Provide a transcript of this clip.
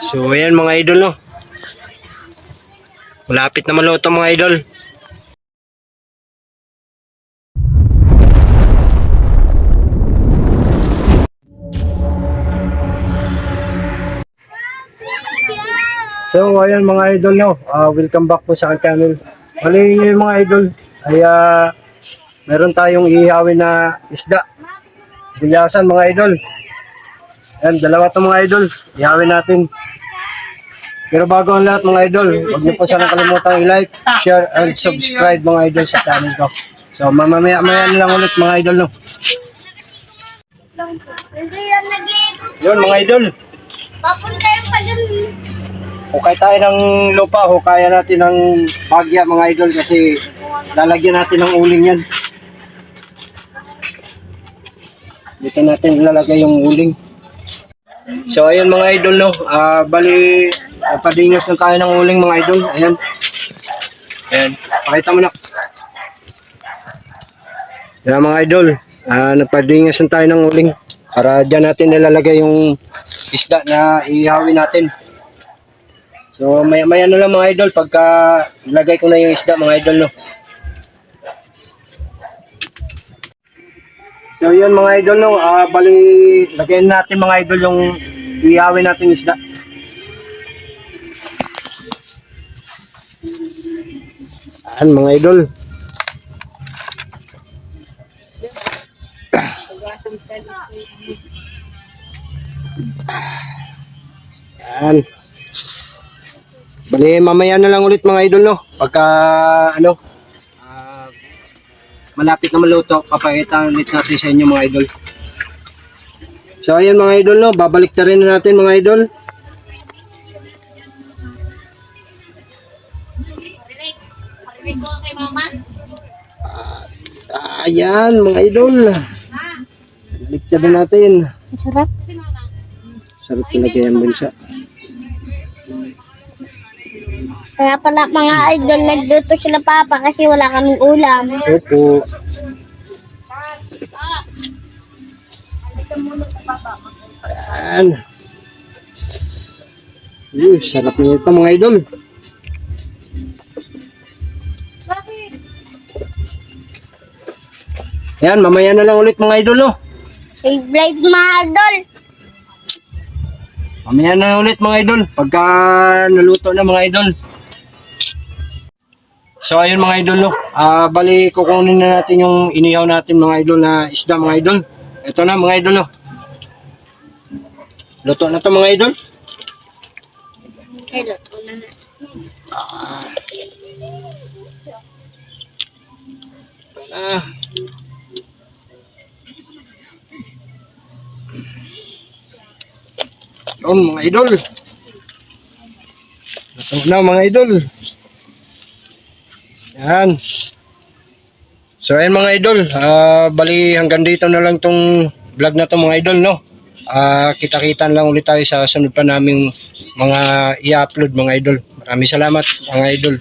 So, ayan mga idol, no? Malapit na maluto mga idol. So, ayan mga idol, no? Ah, welcome back po sa aking channel. Bali ngayon mga idol, ay ah, meron tayong ihawin na isda. Bilyasan mga idol. Ayan, dalawa to mga idol. Ihawin natin. Pero bago ang lahat mga idol, huwag niyo po sana kalimutang i-like, share, and subscribe mga idol sa channel ko. So mamaya maya lang ulit mga idol no. Yan. Yun mga idol, Papunta yung pa dun. hukay tayo ng lupa, hukayan natin ng bagya mga idol kasi lalagyan natin ng uling yan. Dito natin ilalagay yung uling. So ayun mga idol no, ah bali padingos na tayo ng uling mga idol. Ayan. Ayan, pakita mo na. Yan mga idol, ah napadingas na tayo ng uling para dyan natin nilalagay yung isda na ihawin natin. So maya maya na lang mga idol pagka ilagay ko na yung isda mga idol no. So yun mga idol no, ah bali lagyan natin mga idol yung ihawin natin isda. Yan mga idol. Yan. Bali, mamaya na lang ulit mga idol, no? Pagka, ano, malapit na maluto, papakita ulit natin sa inyo mga idol. So, ayan mga idol, no? Babalik na rin natin mga idol. Mama. Ayan, mga idol. Balik na rin natin. Masarap. Sarap talaga yan, bunsa. Kaya pala mga idol, nagluto sila papa kasi wala kaming ulam. Opo. Ayan. Uy, sarap nito mga idol. Ayan, mamaya na lang ulit mga idol, no? Save lives mga idol. Mamaya na ulit mga idol, pagka naluto na mga idol. So ayun mga idol, no? Ah, bali kukunin na natin yung inihaw natin mga idol na isda mga idol. Ito na mga idol, no? Luto na to mga idol. Ay, luto na na. Ah. Yun mga idol. Ito na mga idol. Yan. So ayan mga idol, ah bali hanggang dito na lang tong vlog na to mga idol no. Ah kita-kita lang ulit tayo sa sunod pa naming mga i-upload mga idol. Maraming salamat mga idol.